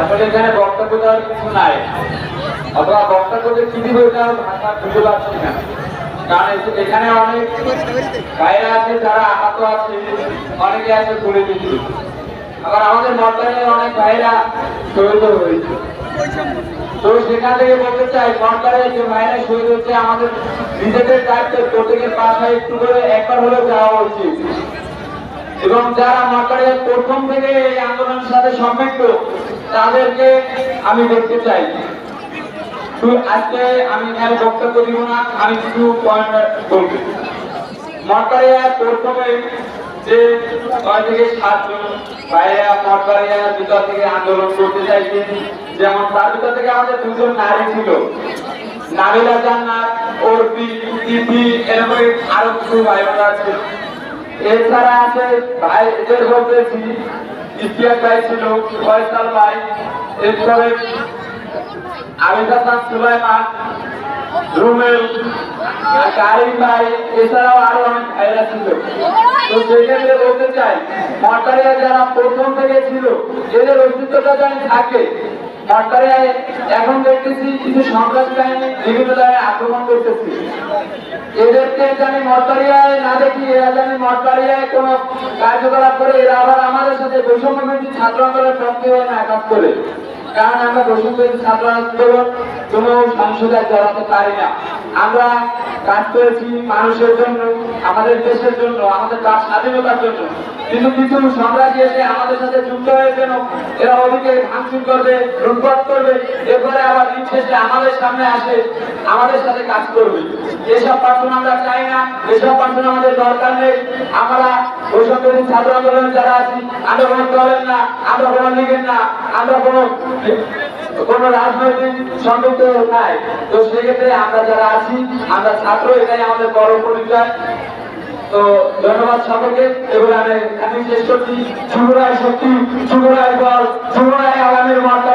আসলে এখানে বক্তব্য দেওয়ার কিছু নাই। অথবা বক্তব্য যে কি দিব এটা ভাষা বুঝতে পারছি না। কারণ এখানে অনেক ভাইরা আছে, যারা আহত আছে, অনেকে আছে পুড়ে দিচ্ছে আবার আমাদের মন্ত্রালয়ে অনেক ভাইরা শহীদ হয়েছে। তো সেখান থেকে বলতে চাই সরকারের যে ভাইরা শহীদ হচ্ছে আমাদের নিজেদের দায়িত্ব প্রত্যেকের পাশায় একটু করে একবার হলেও যাওয়া উচিত। এবং যারা মাকারে প্রথম থেকে এই আন্দোলনের সাথে সম্পৃক্ত, তাদেরকে আমি দেখতে চাই। আজকে আমি এখানে বক্তব্য দিব না, আমি কিছু পয়েন্ট বলব। মটকারিয়া প্রথমে যে থেকে সাতজন ভাইয়া থেকে আন্দোলন করতে চাইছেন, যেমন তার থেকে আমাদের দুজন নারী ছিল। নাবিলা জান্নাত অর্পি ইতি এরকম আরও কিছু ভাই বোনেরা এছাড়া আছে ভাইদের বলতেছি ইতিহাস ভাই ছিল ফয়সাল ভাই, এরপরে সুলাইমান রুমেল কারিম ভাই, এছাড়াও আরও অনেক ভাইরা ছিল। তো সেক্ষেত্রে বলতে চাই, মটারিয়া যারা প্রথম থেকে ছিল, এদের অস্তিত্বটা যেন থাকে। মটারিয়ায় এখন দেখতেছি কিছু সন্ত্রাসী বাহিনী বিভিন্ন এদেরকে জানি না দেখি এরা জানি কোন কার্যকলাপ করে, এরা আবার আমাদের সাথে ছাত্র হয়ে না করে কারণ আমরা ছাত্র আন্দোলন কোন সংসদে জড়াতে পারি না। আমরা কাজ করেছি মানুষের জন্য, আমাদের দেশের জন্য, আমাদের তার স্বাধীনতার জন্য। কিন্তু কিছু সন্ত্রাসী এসে আমাদের সাথে যুক্ত হয়ে যেন এরা ওদিকে ভাঙচুর করবে, লুটপাট করবে এরপরে আবার দিন শেষে আমাদের সামনে আসে, আমাদের সাথে কাজ করবে। এসব পার্সন আমরা চাই না এসব পার্সন আমাদের দরকার নেই, আমরা ওইসব যদি ছাত্র আন্দোলনে যারা আছি কোনো দলের না, আমরা কোনো লীগের না, আমরা কোনো কোন রাজনৈতিক সংযুক্ত নাই। তো সেক্ষেত্রে আমরা যারা আছি, আমরা ছাত্র, এটাই আমাদের বড় পরিচয়। তো ধন্যবাদ সকলকে, এবার আমি শেষ করছি। যুবরায় শক্তি যুবরায় দল যুবরায় আগামীর কারিগর